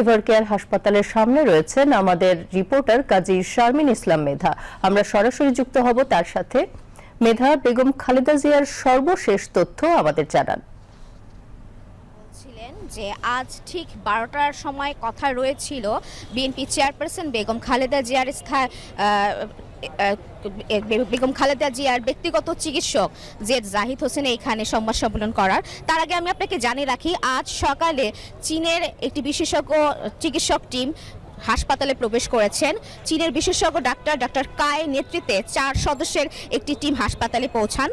Ever care হাসপাতালের সামনে রয়েছেন আমাদের রিপোর্টার কাজী শারমিন ইসলাম মেধা। আমরা সরাসরি যুক্ত হব তার সাথে। মেধা, বেগম খালেদা জিয়ার সর্বশেষ তথ্য আমাদের জানান। যে আজ ঠিক বারোটার সময় কথা রয়েছিল বিএনপি চেয়ারপারসন বেগম খালেদা জিয়ার স্থায় বেগম খালেদা জিয়ার ব্যক্তিগত চিকিৎসক জেদ জাহিদ হোসেন এইখানে সংবাদ সম্মেলন করার। তার আগে আমি আপনাকে জানিয়ে রাখি, আজ সকালে চীনের একটি বিশেষজ্ঞ চিকিৎসক টিম হাসপাতালে প্রবেশ করেছেন। চীনের বিশেষজ্ঞ ডাক্তার ডাক্তার কায় নেতৃত্বে চার সদস্যের একটি টিম হাসপাতালে পৌঁছান।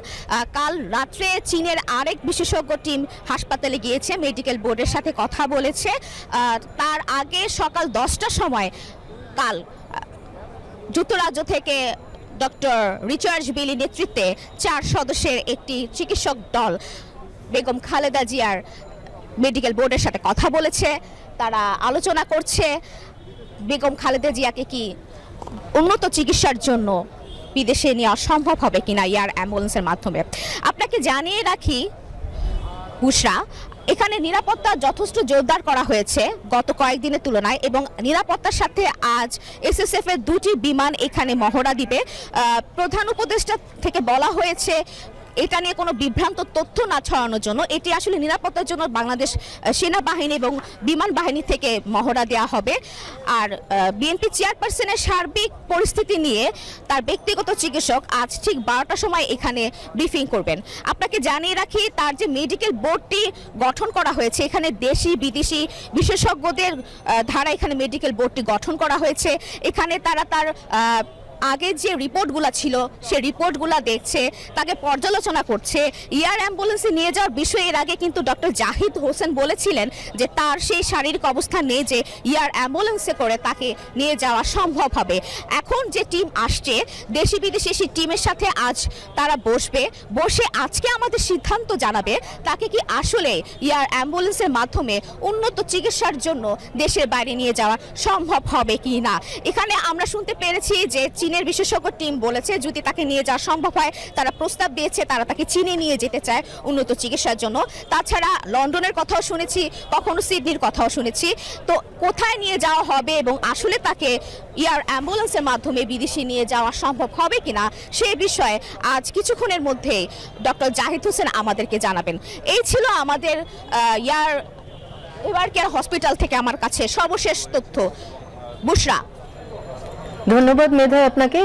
কাল রাত্রে চীনের আরেক বিশেষজ্ঞ টিম হাসপাতালে গিয়েছে, মেডিকেল বোর্ডের সাথে কথা বলেছে। তার আগে সকাল দশটার সময় কাল যুক্তরাজ্য থেকে ডক্টর রিচার্ড বিলি নেতৃত্বে চার সদস্যের একটি চিকিৎসক দল। বেগম খালেদা জিয়ার মেডিকেল বোর্ডের সাথে কথা বলেছে, তারা আলোচনা করছে। বেগম খালেদা জিয়াকে কি উন্নত চিকিৎসার জন্য বিদেশে নেওয়া সম্ভব হবে কিনা এয়ার অ্যাম্বুলেন্সের মাধ্যমে? আপনাকে জানিয়ে রাখি বুশরা, এখানে নিরাপত্তা যথেষ্ট জোরদার করা হয়েছে গত কয়েকদিনের তুলনায় এবং নিরাপত্তার সাথে আজ এসএসএফ এর দুটি বিমান এখানে মহড়া দিবে। প্রধান উপদেষ্টা থেকে বলা হয়েছে এটা নিয়ে কোনো বিভ্রান্ত তথ্য না ছড়ানোর জন্য, এটি আসলে নিরাপত্তার জন্য বাংলাদেশ সেনাবাহিনী এবং বিমান বাহিনী থেকে মহড়া দেওয়া হবে। আর বিএনপি চেয়ারপারসনের সার্বিক পরিস্থিতি নিয়ে তার ব্যক্তিগত চিকিৎসক আজ ঠিক বারোটার সময় এখানে ব্রিফিং করবেন। আপনাকে জানিয়ে রাখি, তার যে মেডিকেল বোর্ডটি গঠন করা হয়েছে, এখানে দেশি, বিদেশি বিশেষজ্ঞদের ধারা এখানে মেডিকেল বোর্ডটি গঠন করা হয়েছে। এখানে তারা তার আগে যে রিপোর্টগুলো ছিল, সে রিপোর্টগুলো দেখছে, তাকে পর্যালোচনা করছে। এয়ার অ্যাম্বুলেন্সে নিয়ে যাওয়ার বিষয়ে এর আগে কিন্তু ডক্টর জাহিদ হোসেন বলেছিলেন যে তার সেই শারীরিক অবস্থা নেই যে এয়ার অ্যাম্বুলেন্সে করে তাকে নিয়ে যাওয়া সম্ভব হবে। এখন যে টিম আসছে, দেশি বিদেশি সেই টিমের সাথে আজ তারা বসবে। বসে আজকে আমাদের সিদ্ধান্ত জানাবে তাকে কি আসলে এয়ার অ্যাম্বুলেন্সের মাধ্যমে উন্নত চিকিৎসার জন্য দেশের বাইরে নিয়ে যাওয়া সম্ভব হবে কি না এখানে আমরা শুনতে পেরেছি যে চীনের বিশেষজ্ঞ টিম বলেছে, যদি তাকে নিয়ে যাওয়া সম্ভব হয়, তারা প্রস্তাব দিয়েছে, তারা তাকে চীনে নিয়ে যেতে চায় উন্নত চিকিৎসার জন্য। তাছাড়া লন্ডনের কথাও শুনেছি, কখনো সিডনির কথাও শুনেছি। তো কোথায় নিয়ে যাওয়া হবে এবং আসলে তাকে এয়ার অ্যাম্বুলেন্সের মাধ্যমে বিদেশে নিয়ে যাওয়া সম্ভব হবে কিনা, সে বিষয়ে আজ কিছুক্ষণের মধ্যেই ডক্টর জাহিদ হোসেন আমাদেরকে জানাবেন। এই ছিল আমাদের ইয়ার এবার কেয়ার হসপিটাল থেকে আমার কাছে সর্বশেষ তথ্য। বুশরা। ধন্যবাদ মেধা আপনাকে